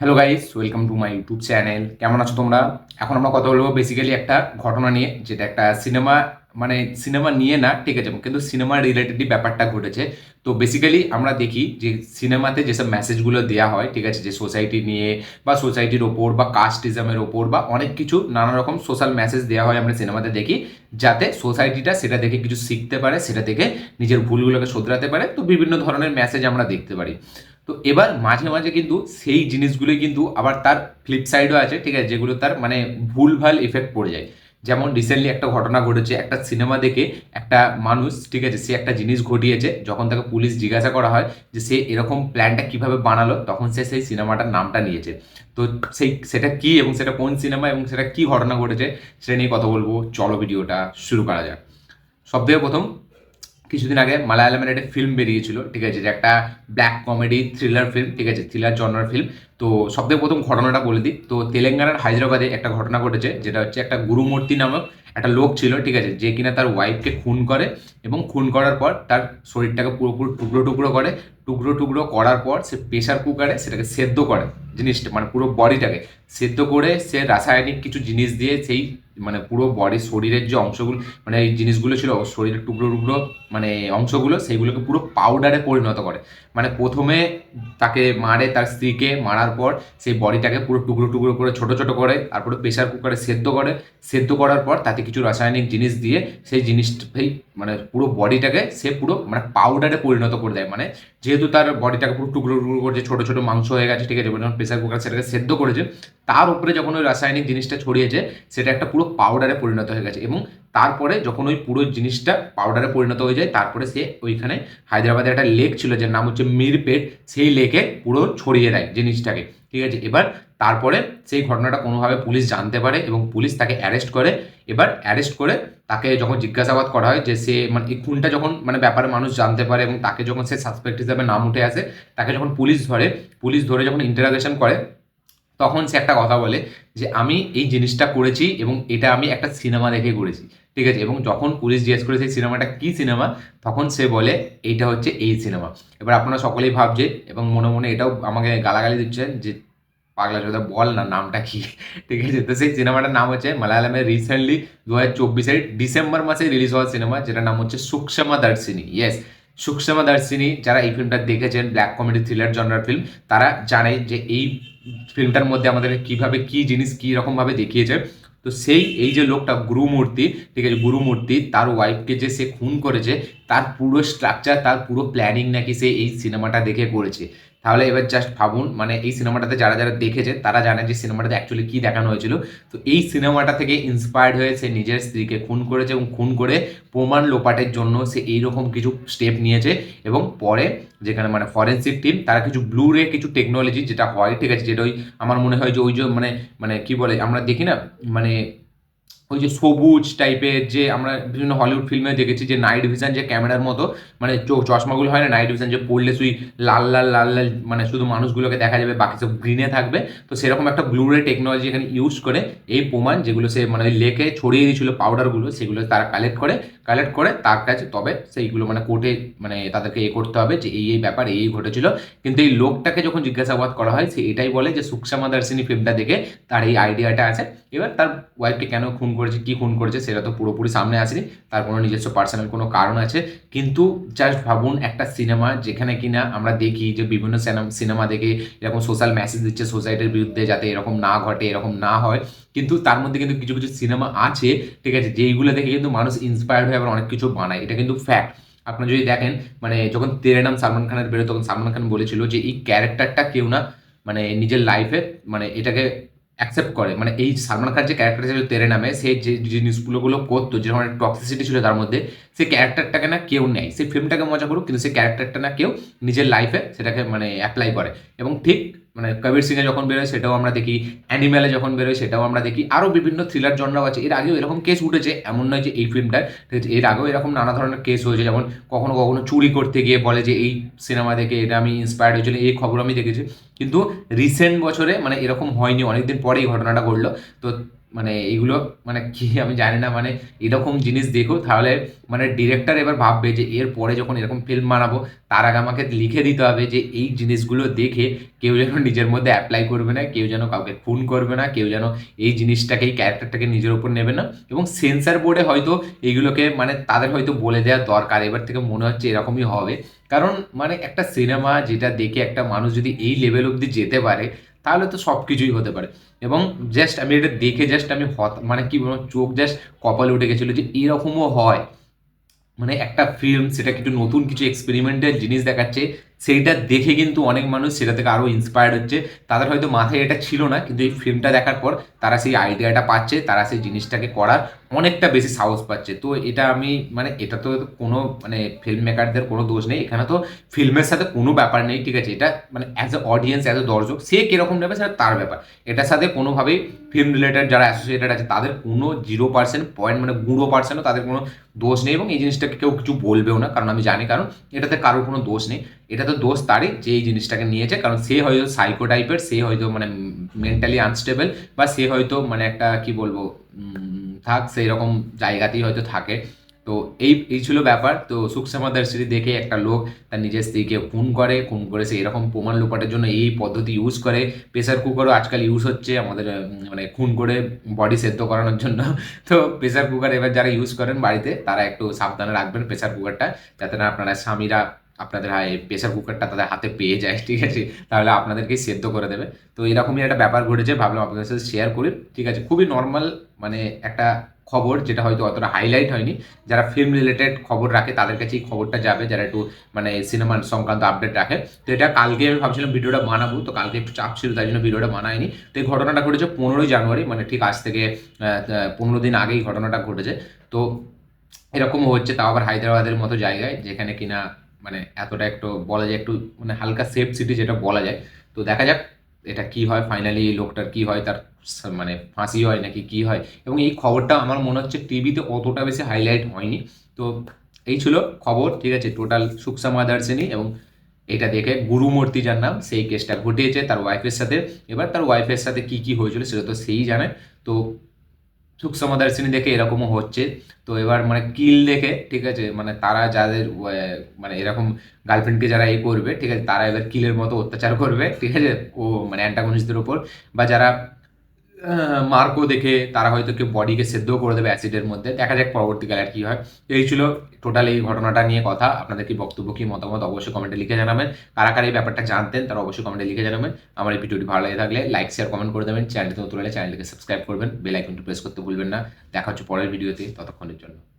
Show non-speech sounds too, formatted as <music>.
Hello guys welcome to my YouTube channel কেমন আছো তোমরা? এখন আমরা কথা বলব বেসিক্যালি একটা ঘটনা নিয়ে, যেটা একটা সিনেমা মানে সিনেমা নিয়ে না, ঠিক আছে, কিন্তু সিনেমা রিলেটেডই ব্যাপারটা ঘটেছে। তো বেসিক্যালি আমরা দেখি যে সিনেমাতে যেসব মেসেজগুলো দেওয়া হয়, ঠিক আছে, যে সোসাইটি নিয়ে বা সোসাইটির ওপর বা কাস্টিজমের ওপর বা অনেক কিছু নানা রকম সোশ্যাল মেসেজ দেওয়া হয় আমরা সিনেমাতে দেখি, যাতে সোসাইটিটা সেটা দেখে কিছু শিখতে পারে, সেটা দেখে নিজের ভুলগুলোকে শোধরাতে পারে। তো বিভিন্ন ধরনের মেসেজ আমরা দেখতে পারি। তো এবার মাঝে মাঝে কিন্তু সেই জিনিসগুলোই কিন্তু আবার তার ফ্লিপ সাইডও আছে, ঠিক আছে? যেগুলো তার মানে ভুলভাল এফেক্ট পড়ে যায়। যেমন রিসেন্টলি একটা ঘটনা ঘটেছে, একটা সিনেমা দেখে একটা মানুষ, ঠিক আছে, সে একটা জিনিস ঘটিয়েছে, যখন তাকে পুলিশ জিজ্ঞাসা করা হয় যে সে এরকম প্ল্যানটা কীভাবে বানালো, তখন সে সেই সিনেমাটার নামটা নিয়েছে। তো সেই, সেটা কি এবং সেটা কোন সিনেমা এবং সেটা কি ঘটনা ঘটেছে, সেটা নিয়ে কথা বলব। চলো ভিডিওটা শুরু করা যাক। সব থেকে প্রথম কিছুদিন আগে মালায়ালামের একটা ফিল্ম বেরিয়েছিল, ঠিক আছে? যে একটা ব্ল্যাক কমেডি থ্রিলার ফিল্ম ঠিক আছে? থ্রিলার জনার ফিল্ম তো সবথেকে প্রথম ঘটনাটা বলে দিই। তো তেলেঙ্গানার হায়দ্রাবাদে একটা ঘটনা ঘটেছে, যেটা হচ্ছে একটা গুরুমূর্তি নামক একটা লোক ছিল, ঠিক আছে? যে কিনা তার ওয়াইফকে খুন করে এবং খুন করার পর তার শরীরটাকে পুরোপুরি টুকরো টুকরো করে। টুকরো টুকরো করার পর সে প্রেশার কুকারে সেটাকে সেদ্ধ করে, জিনিসটা মানে পুরো বডিটাকে সেদ্ধ করে সে রাসায়নিক কিছু জিনিস দিয়ে সেই মানে পুরো বডি শরীরের যে অংশগুলো মানে এই জিনিসগুলো ছিল শরীরের টুকরো টুকরো মানে অংশগুলো, সেইগুলোকে পুরো পাউডারে পরিণত করে। মানে প্রথমে তাকে মারে তার স্ত্রীকে, মারার পর সেই বডিটাকে পুরো টুকরো টুকরো করে, ছোট ছোট করে, তারপরে প্রেশার কুকারে সেদ্ধ করে। সেদ্ধ করার পর তাতে কিছু রাসায়নিক জিনিস দিয়ে সেই জিনিসটাই মানে পুরো বডিটাকে সে পুরো মানে পাউডারে পরিণত করে দেয়। মানে যেহেতু তার বডিটাকে পুরো টুকরো টুকরো করেছে ছোটো ছোটো মাংস হয়ে গেছে, ঠিক আছে যখন প্রেসার কুকার সেটাকে সেদ্ধ করেছে, তার উপরে যখন ওই রাসায়নিক জিনিসটা ছড়িয়েছে, সেটা একটা পুরো পাউডারে পরিণত হয়ে গেছে এবং তারপরে যখন ওই পুরো জিনিসটা পাউডারে পরিণত হয়ে যায়, তারপরে সে ওইখানে হায়দ্রাবাদে একটা লেক ছিল, যার নাম হচ্ছে মিরপেট, সেই লেকে পুরো ছড়িয়ে দেয় জিনিসটাকে, ঠিক আছে। এবার তারপরে সেই ঘটনাটা কোনোভাবে পুলিশ জানতে পারে এবং পুলিশ তাকে অ্যারেস্ট করে। এবার অ্যারেস্ট করে তাকে যখন জিজ্ঞাসাবাদ করা হয় যে সে মানে এই খুনটা যখন মানে ব্যাপারে মানুষ জানতে পারে এবং তাকে যখন সে সাসপেক্ট হিসাবে নাম উঠে আসে, তাকে যখন পুলিশ ধরে পুলিশ ধরে যখন ইন্টারাগেশন করে, তখন সে একটা কথা বলে যে আমি এই জিনিসটা করেছি এবং এটা আমি একটা সিনেমা দেখে করেছি, ঠিক আছে? এবং যখন পুলিশ জিজ্ঞেস করে সেই সিনেমাটা কী সিনেমা তখন সে বলে এইটা হচ্ছে এই সিনেমা এবার আপনারা সকলেই ভাবছে এবং মনে মনে এটাও আমাকে গালাগালি দিচ্ছেন যে পাগলা চোদা বল না নামটা কি? ঠিক আছে, তো সেই সিনেমাটার নাম হচ্ছে মালায়ালামের রিসেন্টলি দু হাজার চব্বিশের ডিসেম্বর মাসে রিলিজ হওয়া সিনেমা যেটার নাম হচ্ছে সুক্ষমা দর্শিনী। ইয়েস সুক্ষমা দর্শিনী, যারা এই ফিল্মটা দেখেছেন black comedy thriller genre film তারা জানে যে এই ফিল্মটার মধ্যে আমাদের কীভাবে কি জিনিস কী রকমভাবে দেখিয়েছে। তো সেই, এই যে লোকটা গুরুমূর্তি, ঠিক আছে, গুরুমূর্তি, তার ওয়াইফকে যে সে খুন করেছে, তার পুরো স্ট্রাকচার তার পুরো প্ল্যানিং নাকি সে এই সিনেমাটা দেখে করেছে। তাহলে এবার জাস্ট ভাবুন মানে এই সিনেমাটাতে যারা যারা দেখেছে, তারা জানে যে সিনেমাটাতে অ্যাকচুয়ালি কী দেখানো হয়েছিল। তো এই সিনেমাটা থেকে ইন্সপায়ার্ড হয়ে সে নিজের স্ত্রীকে খুন করেছে এবং খুন করে প্রমাণ লোপাটের জন্য সে এইরকম কিছু স্টেপ নিয়েছে এবং পরে যেখানে মানে ফরেন্সিক টিম তারা কিছু ব্লু রে কিছু টেকনোলজি যেটা হয়, ঠিক আছে, যেটা ওই আমার মনে হয় যে ওই যে মানে মানে কি বলে, আমরা দেখি না মানে ওই যে সবুজ টাইপের যে আমরা বিভিন্ন হলিউড ফিল্মে দেখেছি যে নাইট ভিশন যে ক্যামেরার মতো মানে চশমাগুলো হয় না নাইট ভিশন যে পড়লে শুই লাল লাল লাল লাল মানে শুধু মানুষগুলোকে দেখা যাবে, বাকি সব গ্রিনে থাকবে। তো সেরকম একটা ব্লুরে টেকনোলজি এখানে ইউজ করে এই প্রমাণ যেগুলো সে মানে লেকে ছড়িয়ে দিয়েছিল পাউডারগুলো সেগুলো তারা কালেক্ট করে কালেক্ট করে তার কাছে তবে সেইগুলো মানে কোর্টে মানে তাদেরকে এ করতে হবে যে এই এই ব্যাপার, এই ঘটেছিল। কিন্তু এই লোকটাকে যখন জিজ্ঞাসাবাদ করা হয়, সে এটাই বলে যে সুকসামা দার্শিনী ফিল্মটা দেখে তার এই আইডিয়াটা আছে। এবার তার ওয়াইফকে কেন খুন করেছে, কি খুন করেছে সেটা তো পুরোপুরি সামনে আসেনি। তার কোনো নিজস্ব পার্সোনাল কোনো কারণ আছে। কিন্তু জাস্ট ভাবুন একটা সিনেমা যেখানে কিনা আমরা দেখি যে বিভিন্ন সিনেমা দেখে এরকম সোশ্যাল মেসেজ দিচ্ছে সোসাইটির বিরুদ্ধে যাতে এরকম না ঘটে, এরকম না হয়। কিন্তু তার মধ্যে কিন্তু কিছু কিছু সিনেমা আছে, ঠিক আছে? যেইগুলো দেখে কিন্তু মানুষ ইন্সপায়ার্ড হয়ে আবার অনেক কিছু বানায়। এটা কিন্তু ফ্যাক্ট আপনারা যদি দেখেন মানে যখন তেরে নাম সালমান খানের বেরো তখন সালমান খান বলেছিল যে এই ক্যারেক্টারটা কেউ না মানে নিজের লাইফে মানে এটাকে অ্যাকসেপ্ট করে। মানে এই সালমান খান যে ক্যারেক্টার ছিল তেরে নামে, সে যে জিনিসগুলোগুলো করতো যে ধরনের টক্সিসিটি ছিল তার মধ্যে সেই ক্যারেক্টারটাকে না কেউ নেয়। সেই ফিল্মটাকে মজা করুক, কিন্তু সেই ক্যারেক্টারটা না কেউ নিজের লাইফে সেটাকে মানে অ্যাপ্লাই করে। এবং ঠিক মানে কবির সিংয়ে যখন বেরোয়, সেটাও আমরা দেখি। অ্যানিম্যালে যখন বেরোয়, সেটাও আমরা দেখি। আরও বিভিন্ন থ্রিলার জনরাও আছে। এর আগেও এরকম কেস উঠেছে, এমন নয় যে এই আছে এর আগেও এরকম নানা ধরনের কেস হয়েছে। যেমন কখনো কখনো চুরি করতে গিয়ে বলে যে, এই সিনেমা দেখে এটা আমি ইন্সপায়ার্ড হয়েছিল, এই খবর আমি দেখেছি। কিন্তু রিসেন্ট বছরে মানে এরকম হয়নি। অনেকদিন পরে এই ঘটনাটা ঘটলো। তো মানে এইগুলো মানে কি আমি জানি না মানে এরকম জিনিস দেখো, তাহলে মানে ডিরেক্টর এবার ভাববে যে এর পরে যখন এরকম ফিল্ম বানাবো, তার আগে আমাকে লিখে দিতে হবে যে এই জিনিসগুলো দেখে কেউ যেন নিজের মধ্যে অ্যাপ্লাই করবে না, কেউ যেন কাউকে খুন করবে না, কেউ যেন এই জিনিসটাকে, এই ক্যারেক্টারটাকে নিজের উপর নেবে না। এবং সেন্সার বোর্ডে হয়তো এইগুলোকে মানে তাদের হয়তো বলে দেওয়া দরকার, এবার থেকে মনে হচ্ছে এরকমই হবে। কারণ মানে একটা সিনেমা যেটা দেখে একটা মানুষ যদি এই লেভেল অবধি যেতে পারে তাহলে তো সব কিছুই হতে পারে। এবং জাস্ট আমি এটা দেখে জাস্ট আমি মানে কি বলব, চোখ জাস্ট কপালে উঠে গেছিল যে এরকমও হয়। মানে একটা ফিল্ম সেটা কিছু নতুন কিছু এক্সপেরিমেন্টাল জিনিস দেখাচ্ছে সেইটা দেখে কিন্তু অনেক মানুষ সেটা থেকে আরও ইন্সপায়ার্ড হচ্ছে। তাদের হয়তো মাথায় এটা ছিল না, কিন্তু এই ফিল্মটা দেখার পর তারা সেই আইডিয়াটা পাচ্ছে, তারা সেই জিনিসটাকে করার অনেকটা বেশি সাহস পাচ্ছে। তো এটা আমি মানে এটা তো কোনো মানে ফিল্ম মেকারদের কোনো দোষ নেই। এখানে তো ফিল্মের সাথে কোনো ব্যাপার নেই, ঠিক আছে? এটা মানে as a audience as a দর্শক, সে কীরকম নেবে সেটা তার ব্যাপার। এটার সাথে কোনোভাবেই ফিল্ম রিলেটেড যারা অ্যাসোসিয়েটেড আছে, তাদের কোনো জিরো পার্সেন্ট পয়েন্ট মানে গুঁড়ো পার্সেন্টও তাদের কোনো দোষ নেই এবং এই জিনিসটাকে কেউ কিছু বলবেও না, কারণ আমি জানি, কারণ এটাতে কারোর কোনো দোষ নেই। এটা তো দোষ তারই যে এই জিনিসটাকে নিয়েছে, কারণ সে হয়তো সাইকো টাইপের সে হয়তো মানে মেন্টালি আনস্টেবল বা সে হয়তো মানে একটা কি বলব থাক সেই রকম জায়গাতেই হয়তো থাকে। তো এই এই ছিল ব্যাপার। তো সুখসামা দর্শনী দেখে একটা লোক তার নিজের স্ত্রীকে খুন করে খুন করে সে এরকম প্রমাণ লোপাটের জন্য এই পদ্ধতি ইউজ করে। প্রেসার কুকারও আজকাল ইউজ হচ্ছে আমাদের মানে খুন করে বডি সেদ্ধ করানোর জন্য। <laughs> তো প্রেসার কুকার এবার যারা ইউজ করেন বাড়িতে, তারা একটু সাবধানে রাখবেন প্রেসার কুকারটা যাতে না আপনারা স্বামীরা আপনাদের প্রেসার কুকারটা তাদের হাতে পেয়ে যায়, ঠিক আছে? তাহলে আপনাদেরকে সেদ্ধ করে দেবে। তো এরকমই একটা ব্যাপার ঘটেছে, ভাবলাম আপনাদের সাথে শেয়ার করি, ঠিক আছে? খুবই নর্মাল মানে একটা খবর, যেটা হয়তো অতটা হাইলাইট হয়নি। যারা ফিল্ম রিলেটেড খবর রাখে, তাদের কাছে এই খবরটা যাবে, যারা একটু মানে সিনেমা সংক্রান্ত আপডেট রাখে। তো এটা কালকে আমি ভাবছিলাম ভিডিওটা বানাবো, তো কালকে একটু চাপ ছিল, তাই জন্য ভিডিওটা বানায়নি তো এই ঘটনাটা ঘটেছে পনেরোই জানুয়ারি মানে ঠিক আজ থেকে পনেরো দিন আগেই ঘটনাটা ঘটেছে। তো এরকমও হচ্ছে, তাও আবার হায়দ্রাবাদের মতো জায়গায়, যেখানে কিনা মানে এতটা একটু বলা যায় একটু মানে হালকা সেফ সিটি যেটা বলা যায়। তো দেখা যাক এটা কি হয় ফাইনালি এই লোকটার কি হয়, তার মানে ফাঁসি হয় নাকি কি হয়? এবং এই খবরটা আমার মনে হচ্ছে টিভিতে অতটা বেশি হাইলাইট হয়নি। তো এই ছিল খবর, ঠিক আছে? টোটাল সুকসামা দার্সেনি এবং এটা দেখে গুরুমূর্তি যার নাম, সেই কেসটা ঘটিয়েছে তার ওয়াইফের সাথে। এবার তার ওয়াইফের সাথে কি কি হয়েছিল সেটা তো সেই জানে। তো সুকসমা দর্শিনী দেখে এরকমও হচ্ছে। তো এবার মানে কিল দেখে, ঠিক আছে মানে তারা যাদের মানে এরকম গার্লফ্রেন্ডকে যারা এ করবে, ঠিক আছে, তারা এবার কিলের মতো অত্যাচার করবে, ঠিক আছে, ও মানে অ্যান্টাগনিস্টদের ওপর। বা যারা মার্কও দেখে তারা হয়তো কেউ বডিকে সেদ্ধও করে দেবে অ্যাসিডের মধ্যে। দেখা যাক পরবর্তীকালে আর কি হয়। এই ছিল টোটাল এই ঘটনাটা নিয়ে কথা। আপনাদের কি বক্তব্য, কি মতামত অবশ্যই কমেন্টে লিখে জানাবেন। কারা কারা এই ব্যাপারটা জানতেন তারা অবশ্যই কমেন্টে লিখে জানাবেন। আমার এই ভিডিওটি ভালো লাগে থাকলে লাইক শেয়ার কমেন্ট করে দেবেন। চ্যানেলটি নতুন হলে চ্যানেলটিকে সাবস্ক্রাইব করবেন। বেল আইকনটি প্রেস করতে ভুলবেন না। দেখা হচ্ছে পরের ভিডিওতে ততক্ষণের জন্য।